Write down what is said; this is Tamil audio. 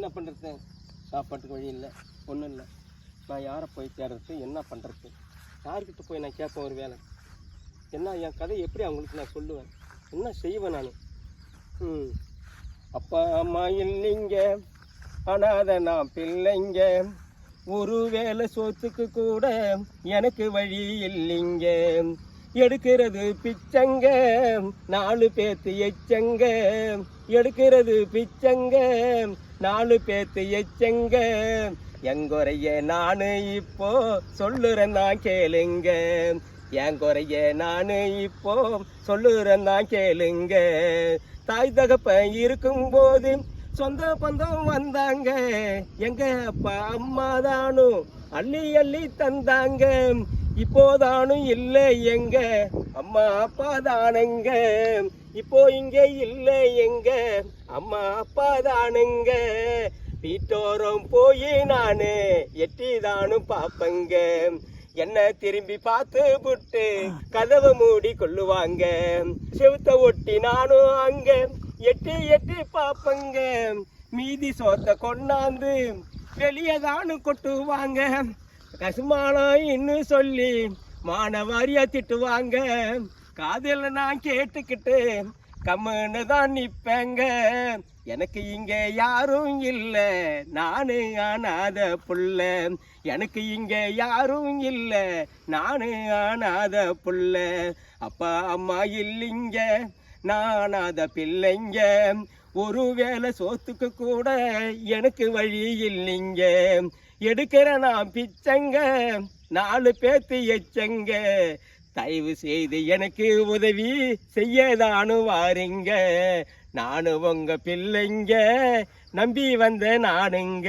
என்ன பண்ணுறது சாப்பாட்டுக்கு வழி இல்லை ஒன்றும் இல்லை. நான் யாரை போய் தேடுறது? என்ன பண்ணுறது யார்கிட்ட போய் நான் கேட்பேன் ஒரு வேலை என்ன என் கதை எப்படி அவங்களுக்கு நான் சொல்லுவேன்? என்ன செய்வேன் நான்? ம். அப்பா அம்மா இல்லைங்க. அனாத நான் பிள்ளைங்க. ஒரு வேலை சொத்துக்கு கூட எனக்கு வழி இல்லைங்க. எடுக்கிறது பிச்சங்க. நாலு பேத்து எச்சங்க. எடுக்கிறது பிச்சங்க. நாலு பேத்து எச்சங்க. எங்குறைய நானு இப்போ சொல்லுறேன் நான் கேளுங்க. என் குறைய நானு இப்போ சொல்லுறேன் தான் கேளுங்க. தாய் தகப்பன் இருக்கும்போது சொந்த பந்தம் வந்தாங்க. எங்க அப்பா அம்மா தானும் அள்ளி அள்ளி தந்தாங்க. இப்போதானும் இல்லை எங்க? அம்மா அப்பா தானுங்க. இப்போ இங்கே இல்லை எங்க? அம்மா அப்பா தானுங்க. வீட்டோரம் போய் நானு எட்டி தானும் பாப்பங்க. என்ன திரும்பி பார்த்து புட்டு கதவை மூடி கொள்ளுவாங்க. செவுத்த ஒட்டி நானும் அங்க எட்டி எட்டி பாப்பங்க. மீதி சோத்த கொண்டாந்து வெளியே தானும் கொட்டுவாங்க. கசுமானம் இன்னும் சொல்லி மானவாரியா திட்டுவாங்க. காதில் நான் கேட்டுக்கிட்டு கம்முன்னு தான் நிப்பேங்க. எனக்கு இங்க யாரும் இல்ல. நானு ஆனாத புள்ள. எனக்கு இங்க யாரும் இல்ல. நானு ஆனாத புள்ள. அப்பா அம்மா இல்லைங்க. நானாத பிள்ளைங்க. ஒரு வேளை சோத்துக்கு கூட எனக்கு வழி இல்லைங்க எடுக்கிற நான் பிச்சங்க நாலு பேத்து எச்சங்க. தயவு செய்து எனக்கு உதவி செய்யதானு வாருங்க. நானு உங்க பிள்ளைங்க நம்பி வந்த நானுங்க.